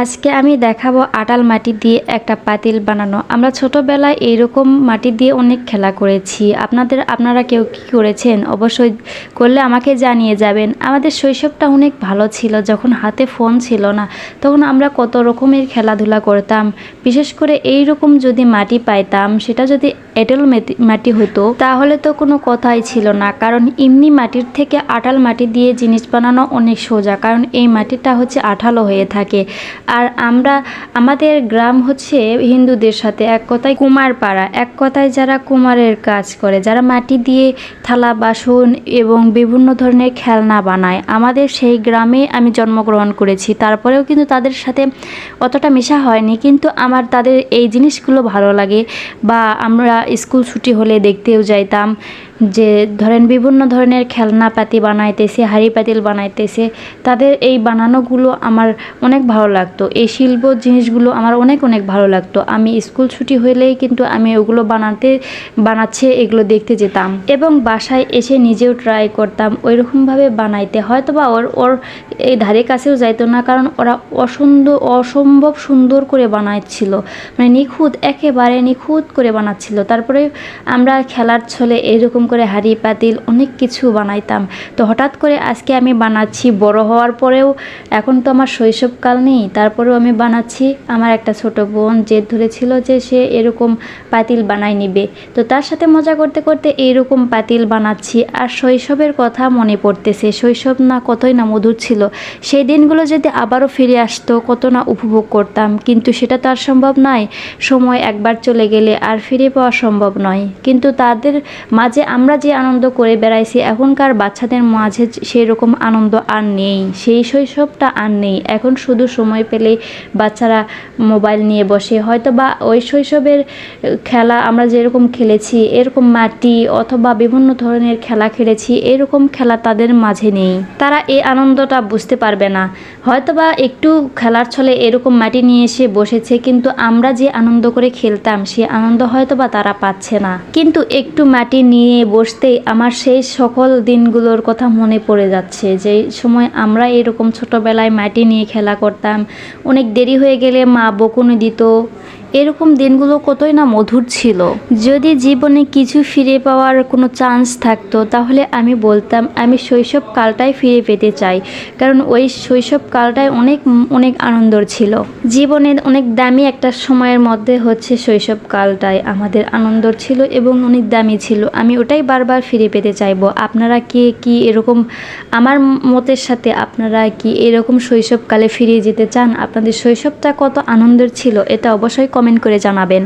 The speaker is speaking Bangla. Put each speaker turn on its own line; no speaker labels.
আজকে আমি দেখাবো আটাল মাটি দিয়ে একটা পাতিল বানানো। আমরা ছোটোবেলায় এইরকম মাটি দিয়ে অনেক খেলা করেছি। আপনাদের, আপনারা কেউ কি করেছেন? অবশ্যই করলে আমাকে জানিয়ে যাবেন। আমাদের শৈশবটা অনেক ভালো ছিল, যখন হাতে ফোন ছিল না, তখন আমরা কত রকমের খেলাধুলা করতাম। বিশেষ করে এই রকম যদি মাটি পাইতাম, সেটা যদি এঁটেল মাটি হতো, তাহলে তো কোনো কথাই ছিল না। কারণ এমনি মাটির থেকে আটাল মাটি দিয়ে জিনিস বানানো অনেক সোজা। কারণ এই মাটিটা হচ্ছে আঠালো হয়ে থাকে। আর আমরা, আমাদের গ্রাম হচ্ছে হিন্দুদের সাথে এক কথায় কুমার পাড়া এক কথায় যারা কুমারের কাজ করে, যারা মাটি দিয়ে থালা, বাসন এবং বিভিন্ন ধরনের খেলনা বানায়। আমাদের সেই গ্রামে আমি জন্মগ্রহণ করেছি, তারপরেও কিন্তু তাদের সাথে অতটা মেশা হয়নি, কিন্তু আমার তাদের এই জিনিসগুলো ভালো লাগে বা আমরা স্কুল ছুটি হলে দেখতেও যাইতাম। যে ধরেন বিভিন্ন ধরনের খেলনাপাতি বানাইতেছে, হাঁড়ি পাতিল বানাইতেছে, তাদের এই বানানোগুলো আমার অনেক ভালো লাগতো। এই শিল্প জিনিসগুলো আমার অনেক অনেক ভালো লাগতো। আমি স্কুল ছুটি হলেই কিন্তু আমি ওগুলো বানাতে, বানাচ্ছে, এগুলো দেখতে যেতাম। এবং বাসায় এসে নিজেও ট্রাই করতাম, ওইরকমভাবে বানাইতে। হয়তো বা ওর ওর এই ধারে কাছেও যাইতো না, কারণ ওরা অসুন্দর অসম্ভব সুন্দর করে বানাচ্ছিল। মানে নিখুঁত, একেবারে নিখুঁত করে বানাচ্ছিল। তারপরে আমরা খেলার ছলে এরকম করে হাড়ি পাতিল, অনেক কিছু বানাইতাম। তো হঠাৎ করে আজকে আমি বানাচ্ছি, বড় হওয়ার পরেও এখন তো আমার শৈশবকাল নেই, তারপরেও আমি বানাচ্ছি। আমার একটা ছোট বোন জেদ ধরেছিল যে সে এরকম পাতিল বানাই নিবে। তো তার সাথে মজা করতে করতে এইরকম পাতিল বানাচ্ছি আর শৈশবের কথা মনে পড়তেছে। শৈশব না কতই না মধুর ছিল। সেই দিনগুলো যদি আবারও ফিরে আসতো, কত না উপভোগ করতাম। কিন্তু সেটা তো আর সম্ভব নয়। সময় একবার চলে গেলে আর ফিরে পাওয়া সম্ভব নয়। কিন্তু তাদের মাঝে আমরা যে আনন্দ করে বেড়াইছি, এখনকার বাচ্চাদের মাঝে সেই রকম আনন্দ আর নেই। সেই শৈশবটা আর নেই। এখন শুধু সময় পেলে বাচ্চারা মোবাইল নিয়ে বসে। হয়তো বা ওই শৈশবের খেলা আমরা যেরকম খেলেছি, এরকম মাটি অথবা বিভিন্ন ধরনের খেলা খেলেছি, এরকম খেলা তাদের মাঝে নেই। তারা এই আনন্দটা বুঝতে পারবে না। হয়তোবা একটু খেলার ছলে এরকম মাটি নিয়ে এসে বসেছে, কিন্তু আমরা যে আনন্দ করে খেলতাম, সে আনন্দ হয়তোবা তারা পাচ্ছে না। কিন্তু একটু মাটি নিয়ে বসতেই আমার সেই সকল দিনগুলোর কথা মনে পড়ে যাচ্ছে। যে সময় আমরা এরকম ছোটবেলায় মাটি নিয়ে খেলা করতাম, অনেক দেরি হয়ে গেলে মা বকুনি দিত এরকম দিনগুলো কতই না মধুর ছিল। যদি জীবনে কিছু ফিরে পাওয়ার কোনো চান্স থাকতো, তাহলে আমি বলতাম, আমি শৈশব কালটাই ফিরে পেতে চাই। কারণ ওই শৈশব কালটাই অনেক অনেক আনন্দর ছিল। জীবনের অনেক দামি একটা সময়ের মধ্যে হচ্ছে শৈশব কালটাই আমাদের আনন্দর ছিল এবং অনেক দামি ছিল। আমি ওটাই বারবার ফিরে পেতে চাইব। আপনারা কে, কি এরকম, আমার মতের সাথে আপনারা কি এরকম শৈশবকালে ফিরে যেতে চান? আপনাদের শৈশবটা কত আনন্দের ছিল, এটা অবশ্যই কমেন্ট করে জানাবেন।